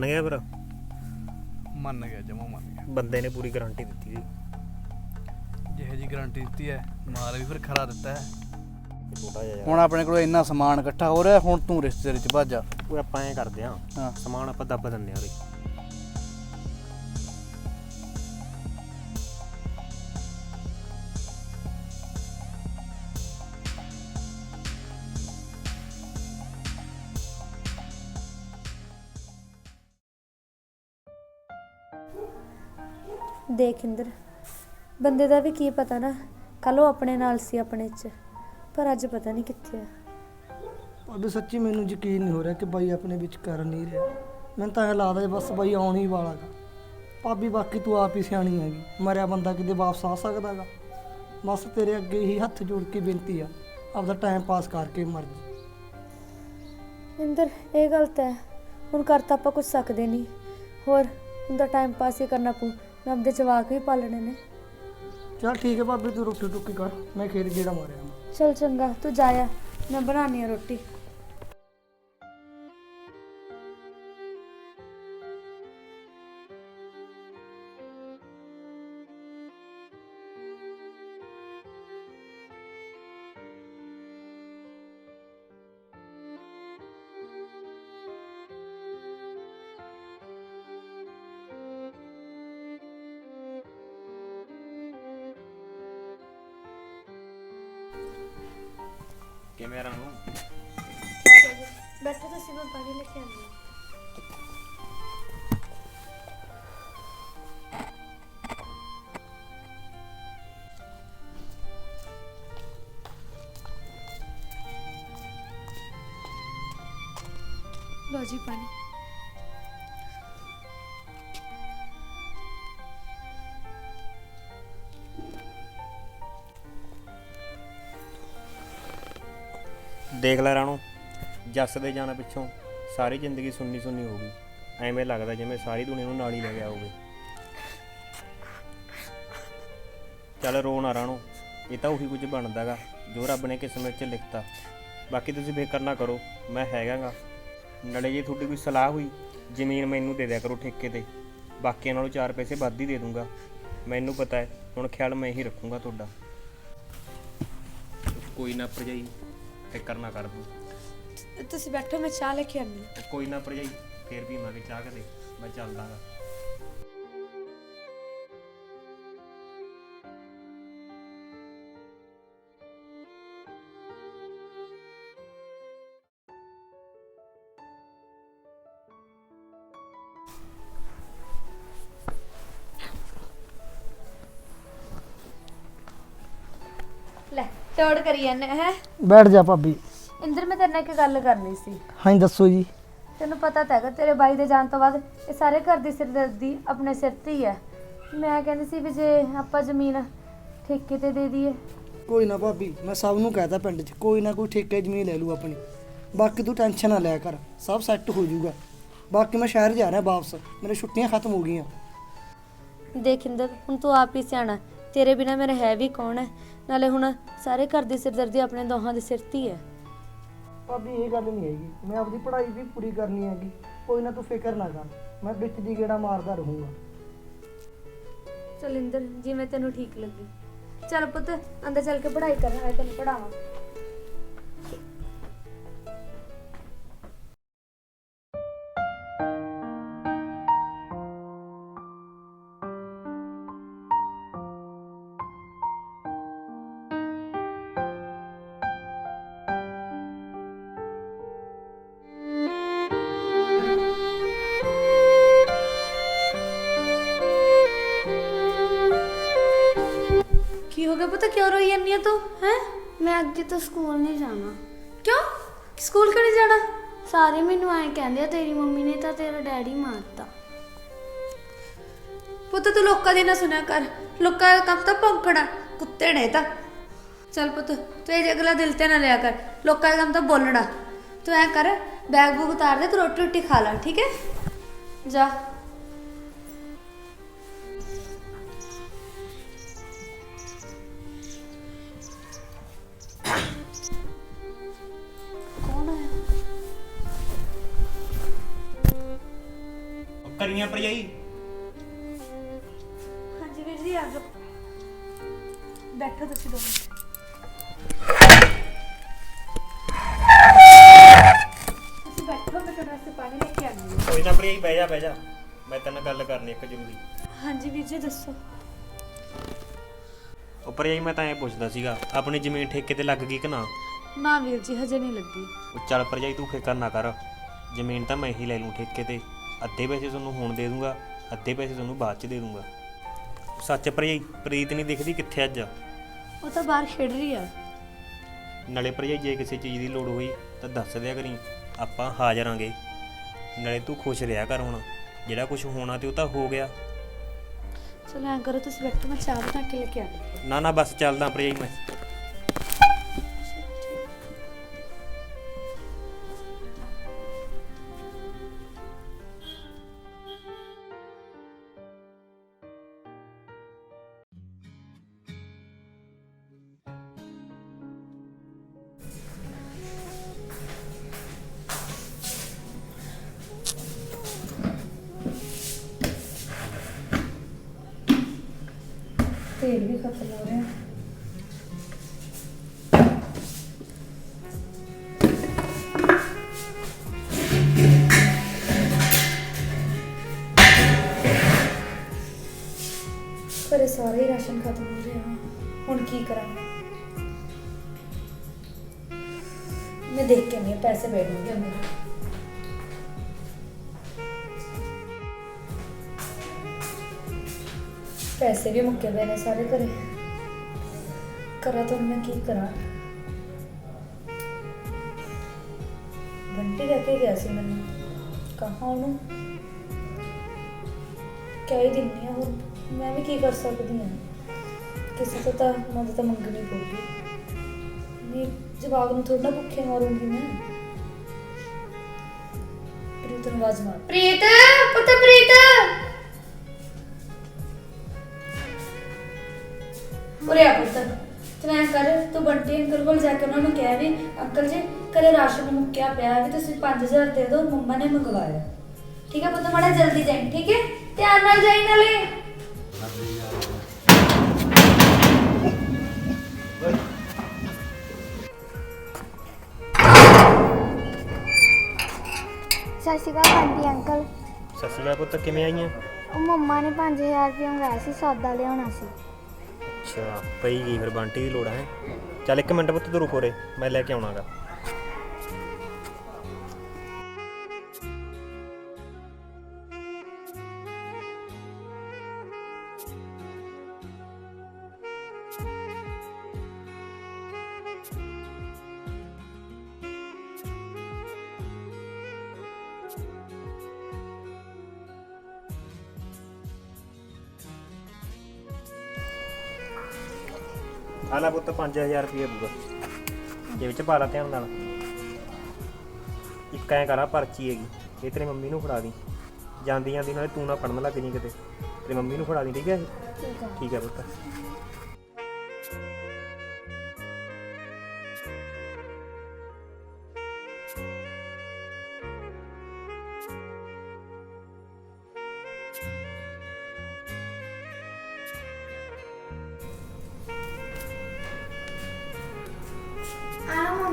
ਮੰਨ ਗਿਆ ਫਿਰ? ਮੰਨ ਗਿਆ ਜਮਾ ਮੰਨ ਗਿਆ। ਬੰਦੇ ਨੇ ਪੂਰੀ ਗਾਰੰਟੀ ਦਿੱਤੀ ਸੀ। ਜਿਹੇ ਜੀ ਗਾਰੰਟੀ ਦਿੱਤੀ ਹੈ ਮਾਲ ਵੀ ਫਿਰ ਖਰਾ ਦਿੱਤਾ ਹੈ। ਛੋਟਾ ਜਿਹਾ ਹੁਣ ਆਪਣੇ ਕੋਲ ਇੰਨਾ ਸਮਾਨ ਇਕੱਠਾ ਹੋ ਰਿਹਾ ਹੁਣ ਤੂੰ ਰਿਸ਼ਤੇਦਾਰੀ ਚ ਭੱਜ ਜਾ। ਉਹ ਆਪਾਂ ਐਂ ਕਰਦੇ ਆ ਹਾਂ। ਸਮਾਨ ਆਪਾਂ ਦੱਬ ਦਿੰਦੇ ਆ ਉਹਦੇ ਦੇਖ ਇੰਦਰ ਬੰਦੇ ਦਾ ਵੀ ਕੀ ਪਤਾ ਨਾ ਕੱਲ ਉਹ ਆਪਣੇ ਨਾਲ ਸੀ ਆਪਣੇ ਚ ਪਰ ਅੱਜ ਪਤਾ ਨਹੀਂ ਕਿੱਥੇ ਆ। ਭਾਬੀ ਸੱਚੀ ਮੈਨੂੰ ਯਕੀਨ ਨਹੀਂ ਹੋ ਰਿਹਾ ਕਿ ਬਾਈ ਆਪਣੇ ਵਿੱਚ ਕਰ ਨਹੀਂ ਰਿਹਾ। ਮੈਨੂੰ ਤਾਂ ਇਹ ਲੱਗਦਾ ਬਸ ਬਾਈ ਆਉਣ ਹੀ ਵਾਲਾ ਗਾ। ਭਾਬੀ ਬਾਕੀ ਤੂੰ ਆਪ ਹੀ ਸਿਆਣੀ ਹੈਗੀ ਮਰਿਆ ਬੰਦਾ ਕਿਤੇ ਵਾਪਸ ਆ ਸਕਦਾਗਾ ਬਸ ਤੇਰੇ ਅੱਗੇ ਹੀ ਹੱਥ ਜੋੜ ਕੇ ਬੇਨਤੀ ਆ ਆਪਦਾ ਟਾਈਮ ਪਾਸ ਕਰਕੇ ਮਰ ਜੀ। ਇੰਦਰ ਇਹ ਗਲਤ ਹੈ। ਹੁਣ ਕਰ ਤਾਂ ਆਪਾਂ ਕੁਝ ਸਕਦੇ ਨਹੀਂ। ਹੋਰ ਹੁਣ ਤਾਂ ਟਾਈਮ ਪਾਸ ਹੀ ਕਰਨਾ ਪਊ। ਮੈਂ ਆਪਦੇ ਜਵਾਕ ਵੀ ਪਾਲਣੇ ਨੇ। ਚਲ ਠੀਕ ਹੈ ਭਾਬੀ ਤੂੰ ਰੋਟੀ ਟੁੱਕੀ ਕਰ ਮੈਂ ਖੇਤ ਗੇੜਾ ਮਾਰਿਆ। ਚਲ ਚੰਗਾ ਤੂੰ ਜਾਇਆ ਮੈਂ ਬਣਾਉਣੀ ਆ ਰੋਟੀ। ਕਿਵੇਂ ਰਾਣੂ ਬੈਠੋ ਤੁਸੀਂ ਮੈਂ ਪਾਣੀ ਲੈ ਕੇ ਆਉਂਦੀ ਹਾਂ। ਦੇਖ ਲੈ ਰਾਣੂ, ਜੱਸ ਦੇ ਜਾਣਾ ਪਿੱਛੋਂ ਸਾਰੀ ਜ਼ਿੰਦਗੀ ਸੁੰਨੀ ਸੁੰਨੀ ਹੋ ਗਈ। ਐਵੇਂ ਲੱਗਦਾ ਜਿਵੇਂ ਸਾਰੀ ਦੁਨੀਆ ਨੂੰ ਨਾਲ ਹੀ ਲੈ ਗਿਆ ਹੋਵੇ। ਚੱਲ ਰੋ ਨਾ ਰਾਣੂ, ਇਹ ਤਾਂ ਉਹੀ ਕੁਝ ਬਣਦਾਗਾ ਜੋ ਰੱਬ ਨੇ ਕਿਸਮਤ 'ਚ ਲਿਖਤਾ। ਬਾਕੀ ਤੁਸੀਂ ਫਿਕਰ ਨਾ ਕਰੋ, ਮੈਂ ਹੈਗਾਗਾ। ਨਾਲੇ ਜੇ ਤੁਹਾਡੀ ਕੋਈ ਸਲਾਹ ਹੋਈ, ਜ਼ਮੀਨ ਮੈਨੂੰ ਦੇ ਦਿਆ ਕਰੋ ਠੇਕੇ ਤੇ। ਬਾਕੀਆਂ ਨਾਲੋਂ ਚਾਰ ਪੈਸੇ ਵੱਧ ਹੀ ਦੇ ਦੂੰਗਾ। ਮੈਨੂੰ ਪਤਾ ਹੈ, ਹੁਣ ਖਿਆਲ ਮੈਂ ਹੀ ਰੱਖੂੰਗਾ ਤੁਹਾਡਾ। ਕੋਈ ਨਾ ਭਰਜਾਈ ਫਿਕਰ ਨਾ ਕਰ ਤੂੰ। ਤੁਸੀਂ ਬੈਠੋ ਮੈਂ ਚਾਹ ਲੈ ਕੇ ਆਉਂਦੀ ਹਾਂ। ਕੋਈ ਨਾ ਭਰਜਾਈ ਫੇਰ ਵੀ ਮੈਂ ਚਾਹ ਕਦੇ। ਮੈਂ ਚੱਲਦਾਗਾ ਲੈ ਤੋੜ ਕਰੀ ਜਾਂਦੇ ਹੈ? ਬੈਠ ਜਾ ਭਾਬੀ। ਇੰਦਰ ਮੈਂ ਤੇਰੇ ਨਾਲ ਇੱਕ ਗੱਲ ਕਰਨੀ ਸੀ। ਹਾਂਜੀ ਦੱਸੋ ਜੀ। ਤੈਨੂੰ ਪਤਾ ਤਾਂ ਹੈਗਾ ਤੇਰੇ ਬਾਈ ਦੇ ਜਾਣ ਤੋਂ ਬਾਅਦ ਇਹ ਸਾਰੇ ਘਰ ਦੀ ਸਿਰਦਰਦੀ ਆਪਣੇ ਸਿਰ ਤੇ ਹੀ ਹੈ। ਮੈਂ ਕਹਿੰਦੀ ਸੀ ਵੀ ਜੇ ਆਪਾਂ ਜ਼ਮੀਨ ਠੇਕੇ ਤੇ ਦੇ ਦਈਏ। ਕੋਈ ਨਾ ਭਾਬੀ ਮੈਂ ਸਭ ਨੂੰ ਕਹਿਤਾ ਪਿੰਡ 'ਚ ਕੋਈ ਨਾ ਕੋਈ ਠੇਕੇ ਜ਼ਮੀਨ ਲੈ ਲੂ ਆਪਣੀ। ਬਾਕੀ ਤੂੰ ਟੈਨਸ਼ਨ ਨਾ ਲਿਆ ਕਰ ਸਭ ਸੈੱਟ ਹੋ ਜਾਊਗਾ। ਬਾਕੀ ਮੈਂ ਸ਼ਹਿਰ ਜਾ ਰਿਹਾ ਵਾਪਸ ਮੇਰੇ ਛੁੱਟੀਆਂ ਖਤਮ ਹੋ ਗਈਆਂ। ਦੇਖ ਇੰਦਰ ਹੁਣ ਤੂੰ ਆਪ ਹੀ ਸਿਆਣਾ ਤੇਰੇ ਬਿਨਾ ਮੇਰੇ ਹੈ ਵੀ ਕੌਣ ਹੈ? ਨਾਲੇ ਹੁਣ ਸਾਰੇ ਘਰ ਦੀ ਸਿਰਦਰਦੀ ਆਪਣੇ ਦੋਹਾਂ ਦੇ ਸਿਰ ਤੇ ਹੀ ਹੈ। ਭਾਬੀ ਇਹ ਗੱਲ ਨਹੀਂ ਹੈਗੀ। ਮੈਂ ਆਪਦੀ ਪੜ੍ਹਾਈ ਵੀ ਪੂਰੀ ਕਰਨੀ ਹੈਗੀ। ਕੋਈ ਨਾ ਤੂੰ ਫਿਕਰ ਨਾ ਕਰ। ਮੈਂ ਵਿੱਚ ਦੀ ਗੇੜਾ ਮਾਰਦਾ ਰਹੂੰਗਾ। ਚਲ ਇੰਦਰ ਜਿਵੇਂ ਤੈਨੂੰ ਠੀਕ ਲੱਗੇ। ਚੱਲ ਪੁੱਤ ਅੰਦਰ ਚੱਲ ਕੇ ਪੜ੍ਹਾਈ ਕਰ ਨਾਲੇ ਤੈਨੂੰ ਪੜਾਵਾਂ ਜਾਂਦੀ ਆ ਤੂੰ ਹੈ? ਮੈਂ ਅੱਗੇ ਤੋਂ ਸਕੂਲ ਨਹੀਂ ਜਾਣਾ। ਕਿਉਂ? ਸਕੂਲ ਕਿਉਂ ਨਹੀਂ ਜਾਣਾ? ਸਾਰੇ ਮੈਨੂੰ ਐਂ ਕਹਿੰਦੇ ਆ ਤੇਰੀ ਮੰਮੀ ਨੇ ਤਾਂ ਤੇਰਾ ਡੈਡੀ ਮਾਰਤਾ। ਪੁੱਤ ਤੂੰ ਲੋਕਾਂ ਦੀ ਨਾ ਸੁਣਿਆ ਕਰ। ਲੋਕਾਂ ਦਾ ਕੰਮ ਤਾਂ ਭੌਂਕਣਾ ਕੁੱਤੇ ਨੇ ਤਾਂ। ਚੱਲ ਪੁੱਤ ਤੂੰ ਇਹ ਅਗਲਾ ਦਿਲ ਤੇ ਨਾ ਲਿਆ ਕਰ। ਲੋਕਾਂ ਦਾ ਕੰਮ ਤਾਂ ਬੋਲਣਾ। ਤੂੰ ਐ ਕਰ ਬੈਗ ਬੂਗ ਉਤਾਰ ਦੇ ਤੂੰ ਰੋਟੀ ਰੋਟੀ ਖਾ ਲੈ ਠੀਕ ਹੈ? ਜਾ। ਕੌਣ ਆਇਆ ਭਰਜਾਈ? ਹਾਂਜੀ ਵੀਰ ਜੀ ਆ ਜਾਓ। ਬੈਠੋ ਤੁਸੀਂ ਦੋਵੇਂ। ਤੁਸੀਂ ਬੈਠੋ ਮੈਂ ਤੁਹਾਡੇ ਵਾਸਤੇ ਪਾਣੀ ਲੈ ਕੇ ਆਉਂਦੀ ਹਾਂ। ਕੋਈ ਨਾ ਭਰਜਾਈ ਬਹਿ ਜਾ ਬਹਿ ਜਾ। ਮੈਂ ਤੇਰੇ ਨਾਲ ਗੱਲ ਕਰਨੀ ਇੱਕ ਜ਼ਰੂਰੀ। ਹਾਂਜੀ ਵੀਰ ਜੀ ਦੱਸੋ। ਉਹ ਭਰਜਾਈ ਮੈਂ ਤਾਂ ਐਂ ਪੁੱਛਦਾ ਸੀਗਾ ਆਪਣੀ ਜ਼ਮੀਨ ਠੇਕੇ ਤੇ ਲੱਗ ਗਈ ਕਿ ਨਾ? ਨਾ ਵੀਰ ਜੀ ਹਜੇ ਨਹੀਂ ਲੱਗੀ। ਉਹ ਚੱਲ ਭਰਜਾਈ ਤੂੰ ਫਿਕਰ ਨਾ ਕਰ। ਜ਼ਮੀਨ ਤਾਂ ਮੈਂ ਹੀ ਲੈ ਲੂੰ ਠੇਕੇ ਤੇ। ਅੱਧੇ ਪੈਸੇ ਤੁਹਾਨੂੰ ਹੁਣ ਦੇ ਦੂੰਗਾ ਅੱਧੇ ਪੈਸੇ ਤੁਹਾਨੂੰ ਬਾਅਦ ਚ ਦੇ ਦੂੰਗਾ। ਸੱਚ ਭਰਜਾਈ ਪ੍ਰੀਤ ਨਹੀਂ ਦਿਖਦੀ ਕਿੱਥੇ ਅੱਜ? ਉਹ ਤਾਂ ਬਾਹਰ ਖੇਡ ਰਹੀ ਆ। ਨਾਲੇ ਭਰਜਾਈ ਜੇ ਕਿਸੇ ਚੀਜ਼ ਦੀ ਲੋੜ ਹੋਈ ਤਾਂ ਦੱਸ ਦਿਆ ਕਰੀ ਆਪਾਂ ਹਾਜ਼ਰਾਂਗੇ ਨਾਲੇ ਤੂੰ ਖੁਸ਼ ਰਿਹਾ ਕਰ ਹੁਣ ਜਿਹੜਾ ਕੁਝ ਹੋਣਾ ਤੇ ਉਹ ਤਾਂ ਹੋ ਗਿਆ। ਚਲੋ ਐਂ ਕਰੋ, ਤੁਸੀਂ ਬੈਠੋ, ਮੈਂ ਚਾਹ ਬਣਾ ਕੇ ਲੈ ਕੇ ਆਉਂਦੀ ਹਾਂ। ਨਾ ਨਾ, ਬਸ ਚੱਲਦਾ ਭਰਜਾਈ ਮੈਂ ਤੇਲ ਵੀ ਖਤਮ ਹੋ ਰਿਹਾ ਪਰ ਸਾਰੇ ਹੀ ਰਾਸ਼ਨ ਖਤਮ ਹੋ ਰਿਹਾ ਹੁਣ ਕੀ ਕਰਾਂ ਮੈਂ ਦੇਖ ਕੇ ਨਹੀਂ ਪੈਸੇ ਬੈਠੂਗੇ ਮੇਰੇ ਪੈਸੇ ਵੀ ਮੁੱਕੇ ਪਏ ਨੇ ਸਾਰੇ ਘਰੇ। ਕਰਾਂ ਤਾਂ ਹੁਣ ਮੈਂ ਕੀ ਕਰਾਂ। ਬੰਟੀ ਲੈ ਕੇ ਗਿਆ ਸੀ ਮੈਨੂੰ। ਕਹਾਂ ਉਹਨੂੰ? ਕਹਿ ਹੀ ਦਿੰਨੀ ਆ ਹੁਣ। ਮੈਂ ਵੀ ਕੀ ਕਰ ਸਕਦੀ ਹਾਂ? ਕਿਸੇ ਤੋਂ ਤਾਂ ਮਦਦ ਮੰਗਣੀ ਪਊਗੀ। ਨਹੀਂ ਜਵਾਬ ਨੂੰ ਥੋੜਾ ਭੁੱਖੇ ਮਾਰੂੰਗੀ ਮੈਂ। ਪ੍ਰੀਤ ਨੂੰ ਆਵਾਜ਼ ਮਾਰ। ਪ੍ਰੀਤ, ਪੁੱਤ ਪ੍ਰੀਤ। ਉਰੇ ਆ ਪੁੱਤ। ਤੂੰ ਐਂ ਕਰ ਤੂੰ ਬੰਟੀ ਅੰਕਲ ਕੋਲ ਜਾ ਕੇ ਉਹਨਾਂ ਨੂੰ ਕਹਿ ਵੀ ਅੰਕਲ ਜੀ ਘਰੇ ਰਾਸ਼ਨ ਮੁੱਕਿਆ ਪਿਆ ਵੀ ਤੁਸੀਂ 5000 ਦੇ ਦਿਓ ਮੰਮਾ ਨੇ ਮੰਗਵਾਇਆ। ਠੀਕ ਹੈ ਪੁੱਤ ਮਾੜਾ ਜਲਦੀ ਜਾਈਂ ਠੀਕ ਹੈ? ਧਿਆਨ ਨਾਲ ਜਾਈਂ ਨਾਲੇ। ਸਤਿ ਸ਼੍ਰੀ ਅਕਾਲ ਆਂਟੀ ਅੰਕਲ। ਸਤਿ ਸ਼੍ਰੀ ਅਕਾਲ ਪੁੱਤ ਕਿਵੇਂ ਆਈਆਂ? ਉਹ ਮੰਮਾ ਨੇ 5000 ਰੁਪਏ ਮੰਗਾਇਆ ਸੀ ਸੌਦਾ ਲਿਆਉਣਾ ਸੀ। ਅੱਛਾ, ਪਈ ਗਈ ਫਿਰ ਬੰਟੀ ਦੀ ਲੋੜ ਹੈ। ਚੱਲ ਇੱਕ ਮਿੰਟ ਪੁੱਤ ਤੂੰ ਰੁਕੋ ਰੇ ਮੈਂ ਲੈ ਕੇ ਆਉਣਾਗਾ। ਆ ਲੈ ਪੁੱਤ 5000 ਰੁਪਏ ਬੂਗਾ ਇਹ ਵਿੱਚ ਪਾ ਲਾ ਧਿਆਨ ਨਾਲ। ਇੱਕ ਐਂ ਕਰਾ ਪਰਚੀ ਹੈਗੀ। ਇਹ ਤੇਰੀ ਮੰਮੀ ਨੂੰ ਫੜਾ ਦੀ। ਜਾਂਦੀ ਜਾਂਦੀ ਨਾਲੇ ਤੂੰ ਨਾ ਪੜਨ ਲੱਗ ਜੀ ਕਿਤੇ। ਤੇਰੀ ਮੰਮੀ ਨੂੰ ਫੜਾ ਦੀ ਠੀਕ ਹੈ ਠੀਕ ਹੈ ਪੁੱਤ।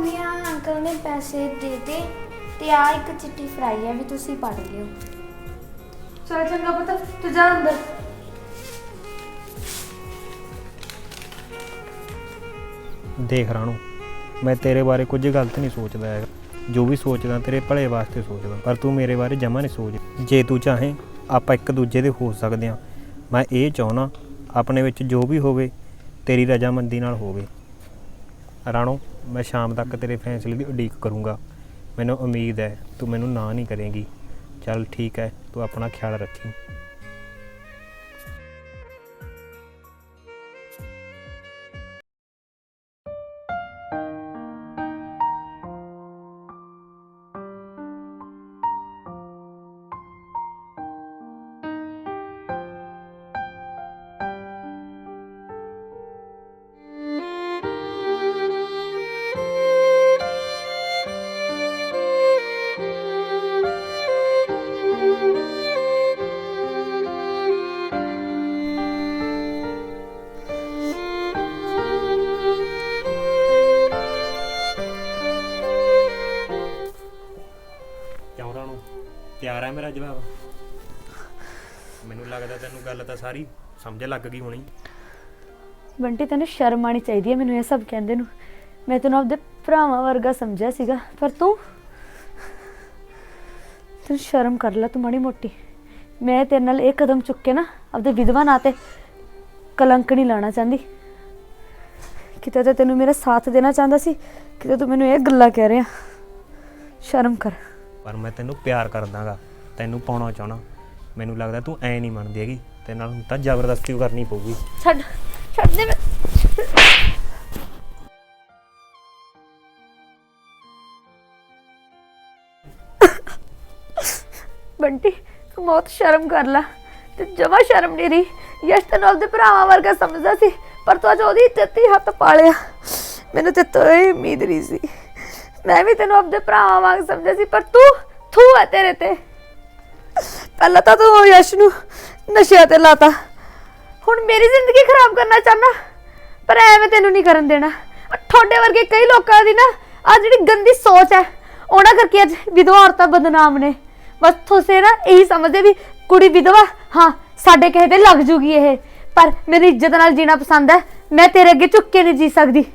ਮੰਮੀ ਆ ਅੰਕਲ ਨੇ ਪੈਸੇ ਦੇ ਦੇ ਤੇ ਆ ਇੱਕ ਚਿੱਠੀ ਫੜਾਈ ਹੈ ਵੀ ਤੁਸੀਂ ਪੜ੍ਹ ਲਿਓ। ਚਲ ਚੰਗਾ ਪੁੱਤ ਤੂੰ ਜਾ ਅੰਦਰ। ਦੇਖ ਰਾਣੂ ਮੈਂ ਤੇਰੇ ਬਾਰੇ ਕੁਝ ਗਲਤ ਨਹੀਂ ਸੋਚਦਾ ਹੈਗਾ। ਜੋ ਵੀ ਸੋਚਦਾ ਤੇਰੇ ਭਲੇ ਵਾਸਤੇ ਸੋਚਦਾ ਪਰ ਤੂੰ ਮੇਰੇ ਬਾਰੇ ਜਮਾ ਨਹੀਂ ਸੋਚ ਜੇ ਤੂੰ ਚਾਹੇ ਆਪਾਂ ਇੱਕ ਦੂਜੇ ਦੇ ਹੋ ਸਕਦੇ ਹਾਂ। ਮੈਂ ਇਹ ਚਾਹਣਾ ਆਪਣੇ ਵਿੱਚ ਜੋ ਵੀ ਹੋਵੇ ਤੇਰੀ ਰਜਾਮੰਦੀ ਨਾਲ ਹੋਵੇ। ਰਾਣੋ ਮੈਂ ਸ਼ਾਮ ਤੱਕ ਤੇਰੇ ਫੈਸਲੇ ਦੀ ਉਡੀਕ ਕਰੂੰਗਾ। ਮੈਨੂੰ ਉਮੀਦ ਹੈ ਤੂੰ ਮੈਨੂੰ ਨਾ ਨਹੀਂ ਕਰੇਂਗੀ। ਚੱਲ ਠੀਕ ਹੈ, ਤੂੰ ਆਪਣਾ ਖਿਆਲ ਰੱਖੀ। ਜਵਾਬ। ਮੈਨੂੰ ਲੱਗਦਾ ਤੈਨੂੰ ਗੱਲ ਤਾਂ ਸਾਰੀ ਸਮਝ ਲੱਗ ਗਈ ਹੋਣੀ। ਬੰਟੀ ਤੈਨੂੰ ਸ਼ਰਮ ਆਣੀ ਚਾਹੀਦੀ ਹੈ ਮੈਨੂੰ ਇਹ ਸਭ ਕਹਿੰਦੇ ਨੂੰ। ਮੈਂ ਤੈਨੂੰ ਆਪਦੇ ਭਰਾਵਾਂ ਵਰਗਾ ਸਮਝਿਆ ਸੀਗਾ ਪਰ ਤੂੰ ਤੂੰ ਸ਼ਰਮ ਕਰ ਲੈ ਤੂੰ ਮਾੜੀ ਮੋਟੀ। ਮੈਂ ਤੇਰੇ ਨਾਲ ਇਹ ਕਦਮ ਚੁੱਕ ਕੇ ਨਾ ਆਪਦੇ ਵਿਧਵਾ ਨਾਂ ਤੇ ਕਲੰਕ ਨਹੀਂ ਲਾਣਾ ਚਾਹੁੰਦੀ। ਕਿਤੇ ਤਾਂ ਤੈਨੂੰ ਮੇਰਾ ਸਾਥ ਦੇਣਾ ਚਾਹੁੰਦਾ ਸੀ ਕਿਤੇ ਤੂੰ ਮੈਨੂੰ ਇਹ ਗੱਲਾਂ ਕਹਿ ਰਿਹਾ। ਸ਼ਰਮ ਕਰ। ਪਰ ਮੈਂ ਤੈਨੂੰ ਪਿਆਰ ਕਰਦਾਗਾ। ਤੈਨੂੰ ਪਾਉਣਾ ਚਾਹਣਾ। ਮੈਨੂੰ ਲੱਗਦਾ ਤੂੰ ਐ ਨਹੀਂ ਮੰਨਦੀ ਹੈਗੀ। ਤੇ ਨਾਲ ਹੁਣ ਤਾਂ ਜ਼ਬਰਦਸਤੀ ਕਰਨੀ ਪਊਗੀ। ਛੱਡ ਛੱਡ ਦੇ ਬੰਟੀ, ਤੂੰ ਬਹੁਤ ਸ਼ਰਮ ਕਰ ਲਾ। ਤੇ ਜਮਾ ਸ਼ਰਮ ਨਹੀਂ ਰਹੀ। ਯਸ਼ ਤੈਨੂੰ ਆਪਦੇ ਭਰਾਵਾਂ ਵਰਗਾ ਸਮਝਦਾ ਸੀ, ਪਰ ਤੂੰ ਅੱਜ ਉਹਦੀ ਤੇਤੀ ਹੱਥ ਪਾ ਲਿਆ। ਮੈਨੂੰ ਤੇ ਤੋਂ ਉਮੀਦ ਨਹੀਂ ਸੀ। ਮੈਂ ਵੀ ਤੈਨੂੰ ਆਪਦੇ ਭਰਾਵਾਂ ਵਾਂਗ ਸਮਝਿਆ ਸੀ, ਪਰ ਤੂੰ ਥੂ ਹੈ ਤੇਰੇ ਤੇ। ਪਹਿਲਾਂ ਤਾਂ ਤੂੰ ਯਸ਼ ਨੂੰ ਨਸ਼ਿਆਂ ਤੇ ਲਾਤਾ। ਹੁਣ ਮੇਰੀ ਜ਼ਿੰਦਗੀ ਖਰਾਬ ਕਰਨਾ ਚਾਹਨਾ ਪਰ ਐਵੇਂ ਤੈਨੂੰ ਨਹੀਂ ਕਰਨ ਦੇਣਾ। ਤੁਹਾਡੇ ਵਰਗੇ ਕਈ ਲੋਕਾਂ ਦੀ ਨਾ ਆ ਜਿਹੜੀ ਗੰਦੀ ਸੋਚ ਹੈ, ਉਹਨਾਂ ਕਰਕੇ ਅੱਜ ਵਿਧਵਾ ਔਰਤਾਂ ਬਦਨਾਮ ਨੇ। ਬਸ ਤੁਸੀਂ ਨਾ ਇਹੀ ਸਮਝਦੇ ਵੀ ਕੁੜੀ ਵਿਧਵਾ, ਹਾਂ, ਸਾਡੇ ਕਿਸੇ ਤੇ ਲੱਗ ਜੂਗੀ ਇਹ। ਪਰ ਮੇਰੀ ਇੱਜ਼ਤ ਨਾਲ ਜੀਣਾ ਪਸੰਦ ਹੈ, ਮੈਂ ਤੇਰੇ ਅੱਗੇ ਝੁੱਕ ਕੇ ਨਹੀਂ ਜੀ ਸਕਦੀ।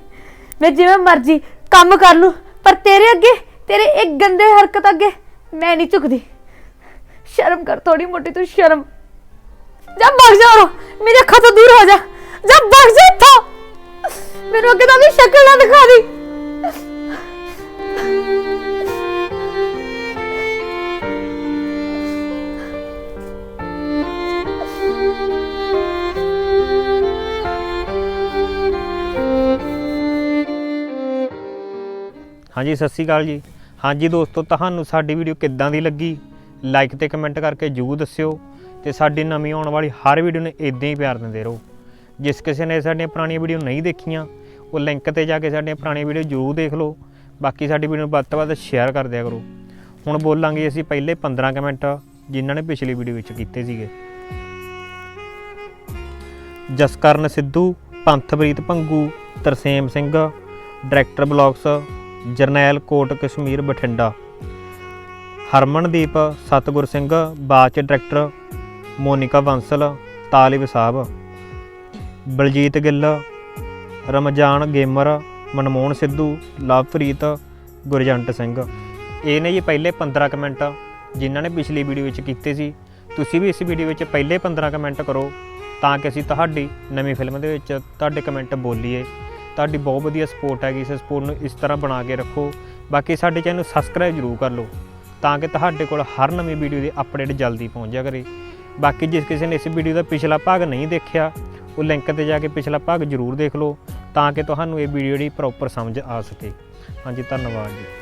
ਮੈਂ ਜਿਵੇਂ ਮਰਜ਼ੀ ਕੰਮ ਕਰ ਲੂੰ, ਪਰ ਤੇਰੇ ਅੱਗੇ, ਤੇਰੇ ਇੱਕ ਗੰਦੇ ਹਰਕਤ ਅੱਗੇ ਮੈਂ ਨਹੀਂ ਝੁਕਦੀ। ਸ਼ਰਮ ਕਰ ਥੋੜੀ ਮੋਟੀ ਤੂੰ ਸ਼ਰਮ। ਜਾ ਭੱਗ ਜਾ ਉਰੋਂ, ਮੇਰੇ ਅੱਖਾਂ ਤੋਂ ਦੂਰ ਹੋ ਜਾ। ਜਾ ਭੱਗ ਜਾ ਇੱਥੋਂ। ਮੈਨੂੰ ਅੱਗੇ ਤਾਂ ਵੀ ਸ਼ਕਲ ਨਾ ਦਿਖਾ ਹਾਂਜੀ ਸਤਿ ਸ਼੍ਰੀ ਅਕਾਲ ਜੀ। ਹਾਂਜੀ ਦੋਸਤੋ ਤੁਹਾਨੂੰ ਸਾਡੀ ਵੀਡੀਓ ਕਿੱਦਾਂ ਦੀ ਲੱਗੀ? ਲਾਈਕ ਤੇ ਕਮੈਂਟ ਕਰਕੇ ਜਰੂਰ ਦੱਸਿਓ ਤੇ ਸਾਡੀ ਨਵੀਂ ਆਉਣ ਵਾਲੀ ਹਰ ਵੀਡੀਓ ਨੂੰ ਇਦਾਂ ਹੀ ਪਿਆਰ ਦਿੰਦੇ ਰਹੋ। ਜਿਸ ਕਿਸੇ ਨੇ ਸਾਡੀਆਂ ਪੁਰਾਣੀਆਂ ਵੀਡੀਓ ਨਹੀਂ ਦੇਖੀਆਂ, ਉਹ ਲਿੰਕ ਤੇ ਜਾ ਕੇ ਸਾਡੀਆਂ ਪੁਰਾਣੀਆਂ ਵੀਡੀਓ ਜਰੂਰ ਦੇਖ ਲਓ। ਬਾਕੀ ਸਾਡੀ ਵੀਡੀਓ ਨੂੰ ਵੱਧ ਤੋਂ ਵੱਧ ਸ਼ੇਅਰ ਕਰ ਦਿਆ ਕਰੋ। ਹੁਣ ਬੋਲਾਂਗੇ ਅਸੀਂ ਪਹਿਲੇ 15 ਕਮੈਂਟ ਜਿਨ੍ਹਾਂ ਨੇ ਪਿਛਲੀ ਵੀਡੀਓ ਵਿੱਚ ਕੀਤੇ ਸੀਗੇ। Jaskaran Sidhu, Panthpreet Bhangu, Tarsem Singh director blogs Jarnail Kot Kashmir Bathinda. Harmandeep Satgur Singh Bach director Monika Bansal Talib Sahib. Baljit Gill, Ramjan gamer, Manmohan Sidhu, Lovepreet Gurjant Singh. ਇਹ ਨੇ ਜੀ ਪਹਿਲੇ 15 comment ਜਿਨ੍ਹਾਂ ਨੇ ਪਿਛਲੀ video ਵਿੱਚ ਕੀਤੇ ਸੀ। ਤੁਸੀਂ ਵੀ ਇਸ ਵੀਡੀਓ ਵਿੱਚ ਪਹਿਲੇ 15 ਕਮੈਂਟ ਕਰੋ ਤਾਂ ਕਿ ਅਸੀਂ ਤੁਹਾਡੀ ਨਵੀਂ ਫਿਲਮ ਦੇ ਵਿੱਚ ਤੁਹਾਡੇ ਕਮੈਂਟ ਬੋਲੀਏ। ਤੁਹਾਡੀ ਬਹੁਤ ਵਧੀਆ ਸਪੋਰਟ ਹੈਗੀ, ਇਸ ਸਪੋਰਟ ਨੂੰ ਇਸ ਤਰ੍ਹਾਂ ਬਣਾ ਕੇ ਰੱਖੋ। ਬਾਕੀ ਸਾਡੇ ਚੈਨਲ ਨੂੰ ਸਬਸਕ੍ਰਾਈਬ ਜ਼ਰੂਰ ਕਰ ਲਓ। ਤਾਂ ਕਿ ਤੁਹਾਡੇ ਕੋਲ ਹਰ ਨਵੀਂ ਵੀਡੀਓ ਦੀ ਅਪਡੇਟ ਜਲਦੀ ਪਹੁੰਚ ਜਾ ਕਰੇ। ਬਾਕੀ ਜਿਸ ਕਿਸੇ ਨੇ ਇਸ ਵੀਡੀਓ ਦਾ ਪਿਛਲਾ ਭਾਗ ਨਹੀਂ ਦੇਖਿਆ, ਉਹ ਲਿੰਕ ਤੇ ਜਾ ਕੇ ਪਿਛਲਾ ਭਾਗ ਜ਼ਰੂਰ ਦੇਖ ਲਓ ਤਾਂ ਕਿ ਤੁਹਾਨੂੰ ਇਹ ਵੀਡੀਓ ਦੀ ਪ੍ਰੋਪਰ ਸਮਝ ਆ ਸਕੇ। ਹਾਂਜੀ, ਧੰਨਵਾਦ ਜੀ।